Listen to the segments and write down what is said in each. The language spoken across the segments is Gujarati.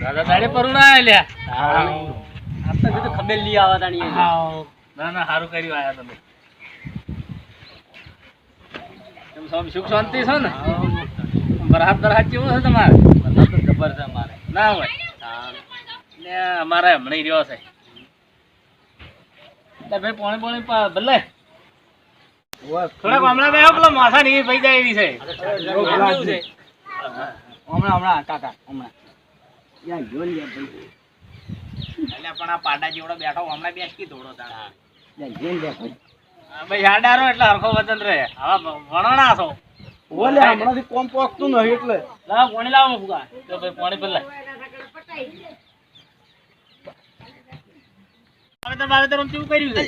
દાદા દાડે પરુણા લ્યા આ તો કીધું લઈ આવા તાણી ના ના સારું કર્યું આયા તમે એમ સૌ સુખ શાંતિ છે ને બરહાત બરહાત કેવું છે તમારે તો જબર છે અમારે ના હોય ને અમારે હમણાં રહ્યો છે ભાઈ પોણી પોણી બદલે થોડાક હમણાં બે પેલો માથા ની ભાઈ જાય એવી છે. હમણાં હમણાં કાકા હમણાં. યાર જો યાર ભાઈ. એટલે પણ આ પાડા જેવડો બેઠો હમણાં બેસકી થોડો તારા યા જો ને ભાઈ. ભાઈ હાડારો એટલે હરખો વજન રહે. આવા વણણા છો. ઓલે હમણાંથી કોમ પોકતું નહીં એટલે. લાવ પાણી લાવો ફુગા તો ભાઈ પાણી હવે તો વાવેતર આમ કેવું કર્યું છે?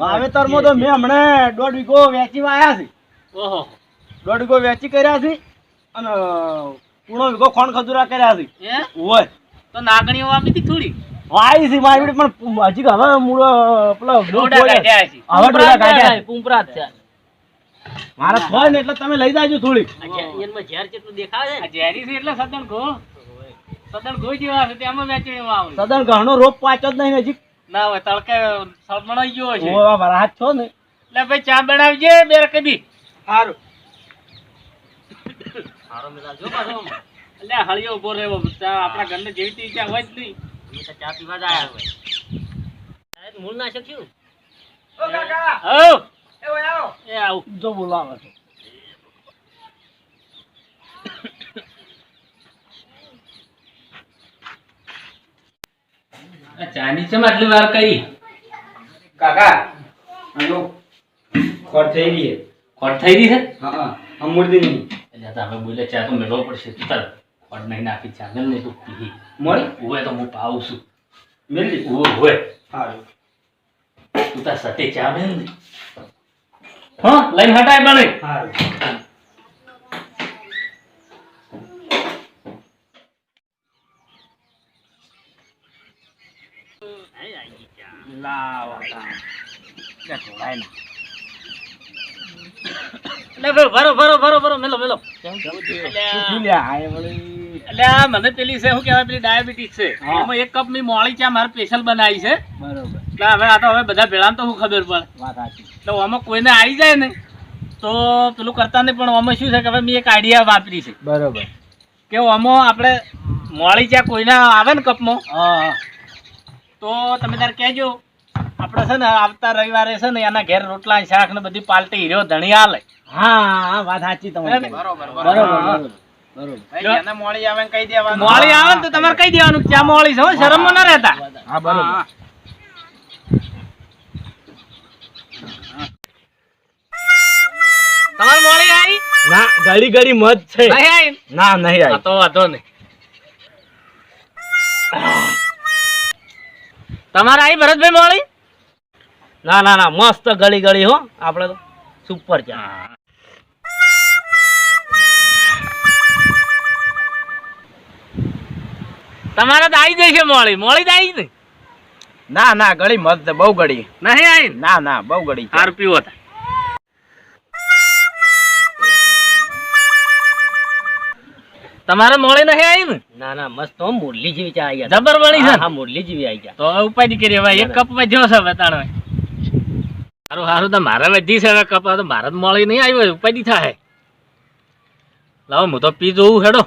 વાવેતરમાં તો મેં હમણાં દોઢ વીઘો વેચી વાયા છે. ઓહો. દોઢ વીઘો વેચી કર્યા છે અને પૂણો વીઘો ખોણ ખજૂરા કર્યા છે. એ તો નાગણીઓ આપી હતી થોડી? વાઈ છે મારી પણ હજી હવે મૂળો પેલો ડોડા કાઢ્યા છે. હવે ડોડા કાઢ્યા છે. છે મારા થોય ને. એટલે તમે લઈ જાજો થોડી ઝેર દેખાય છે ઝેરી છે એટલે સદન ઘો. સદન ઘો જેવા છે તેમાં આવે સદન ઘણો રોપ પાછો જ નહીં હજી. ના હોય તડકે સળમણાઈ ગયો છે. ઓ મારા હાથ છો ને? એટલે ભાઈ ચા બનાવજે બે કદી. સારું હારો મિલાજો પાછો. એટલે હળિયો ઊભો રહેવો ચા આપણા ઘરને જેવી તી ચા હોય જ નહીં. અમે તો ચા પીવા જ આયા હોય. મૂળ ના શક્યું? ઓ કાકા હઉ એ ઓય એ આવું. જો બોલાવે છે ચાની છે આટલી વાર કરી કાકા આનો ખોટ થઈ રહી છે. ખોટ થઈ રહી છે? હા હા અમૂર્તિ નહીં. એટલે તો અમે બોલે ચા તો મેળવો પડશે. તું તાર ખોટ નહીં નાખી ચા મેલ નહીં તું પી મળી? ઉવે તો હું પાવું છું. મેલી ઉવે હોય સારું તું તાર સટે ચા મેલ હા? લઈને હટાય બને સારું લાવા તા. લે ઢોળાય ના. એટલે ભાઈ ભરો ભરો ભરો ભરો મેલો મેલો શું લ્યા, આ એ વળી. એટલે આ મને પેલી છે શું કહેવાય પેલી ડાયાબિટીસ છે એમાં એક કપની મોળી ચા મારે સ્પેશિયલ બનાવી છે બરોબર. એટલે હવે આ તો હવે બધા ભેળા તો શું ખબર પડે એટલે આમાં કોઈને આવી જાય ને તો પેલું કરતા નહીં પણ આમાં શું છે કે હવે મેં એક આઈડિયા વાપરી છે બરોબર કે આમાં આપણે મોળી ચા કોઈના આવે ને કપમાં તો તમે તાર કહેજો આપણે છે ને આવતા રવિવારે છે ને એના ઘેર રોટલા શાક ને બધી પાલટી હીરો ધણી આલે. હા વાત સાચી તમારી બરોબર, બરોબર બરોબર. બરોબર મોળી આવે તો તમારે કહી દેવાનું? ચા મોળી છે હો, ના રહેતા. હા બરોબર. હા. મોળી આવી? ના ઘડી ઘડી મત છે. ના નહીં આવી. તો વાંધો નહીં. તમારે આવી ભરતભાઈ મોળી? ના ના ના મસ્ત ગળી ગળી હો. આપણે તો સુપર ચા તમારે તો આવી જશે મોળી. મોળી તો આવી ને ના ના ગળી મસ્ત બહુ ગળી. નહીં આવી ના? ના બહુ ગળી છે. સારું તમારે મોળી નહીં આવી ને? ના ના મસ્ત હો મુરલી જેવી ચા આવી જબર બની છે હા મુરલી જેવી આવી ગયા. તો ઉપાય ઉપાધિ કરી ભાઈ એક કપમાં જો છે બતાડો. સારું સારું તો મારે વધી છે હવે કપ તો મારે મળી નહીં આવ્યો ઉપાધિ થાય. લાવો હું તો પી જોઉં હેડો.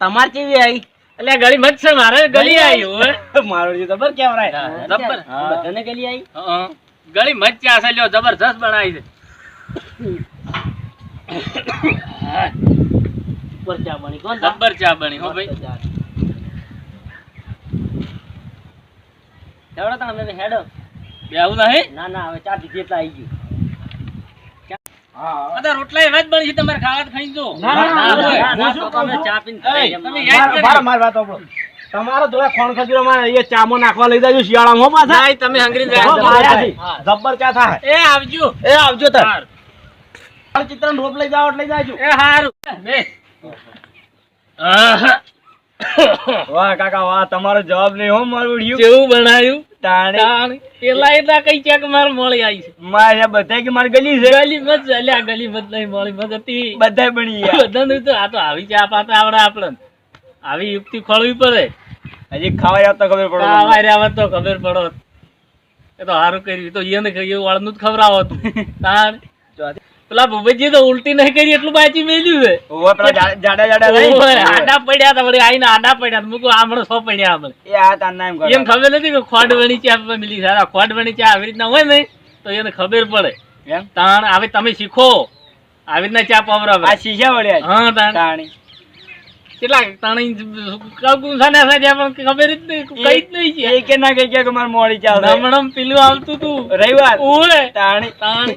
તમારે કેવી આવી એટલે ગળી મત છે મારે ગળી આવી મારો જબર કેમ રાય જબર. બધાને ગલી આવી. ગળી મત ચા છે? લ્યો જબરજસ્ત બનાવી છે ઉપર ચા બની. કોણ જબ્બર ચા બની હો ભાઈ. તમે હેડો. બેહું નહીં? ના ના હવે ચા પીધી એટલે આવી ગયું. હા. રોટલા એવા જ બની છે તમારે ખાવા ખાઈ જો. ના, ના, ના, તમે ચા પીને તમે યાદ કરો. મારા- મારા વાત સાંભળો. તમારો જોડે ખોણ ખજૂરમાં એ ચામો નાખવા લઈ જજો શિયાળામાં હો પાછા. નહીં તમે હંગરી જાય. જબ્બર ચા થાય એ આવજો. એ આવજો તાર. સારું. ચિત્ર રોપ લઈ જાઓ એટલે લઈ જાજો. એ હારું. બે. આહા. વાહ કાકા વાહ તમારો જવાબ નહીં હો મારું ઉડ્યું કેવું બનાવ્યું તાણે પેલા એટલા કઈ ચેક માર મળી આવી છે. મારે બધા કે મારી ગલી છે? ગલી મત ચાલ્યા ગલી મત નહીં મળી મત હતી. બધા બની બધાનું તો આ તો આવી ચા પાતા આવડે આપણને આવી યુક્તિ ખોળવી પડે. હજી ખાવા જાવ ખબર પડે. ખાવા આવત તો ખબર પડો. એ તો સારું કર્યું. તો એને કહ્યું વાળનું જ ખબર આવતું તાણ. પેલા ભૂપતજી તો ઉલટી નહીં કરી એટલું બાચી મેલ્યું છે. ઓવે પેલા જાડા જાડા આડા પડ્યા હતા વળી આઈને આડા પડ્યા તા. મૂકું આમણો સો પડ્યા આમણે. એ આ તાર નામ એમ ખબર નથી કે ખોડવણી ચા મિલી સારા ખોડવણી ચા આવી રીતના હોય ને તો એને ખબર પડે. એમ? તાણ હવે તમે શીખો. આવી રીતના ચા આ પવરાવે શીશા વળ્યા હા તાણ. કેટલા તાણી કગું સાને સાજ્યા પણ ખબર જ નહીં કઈ જ નહીં એ કે ના કઈ કે મારે મોડી ચાલે હમણાં પેલું આવતું તું. રવિવાર. ઓળે તાણી. તાણ.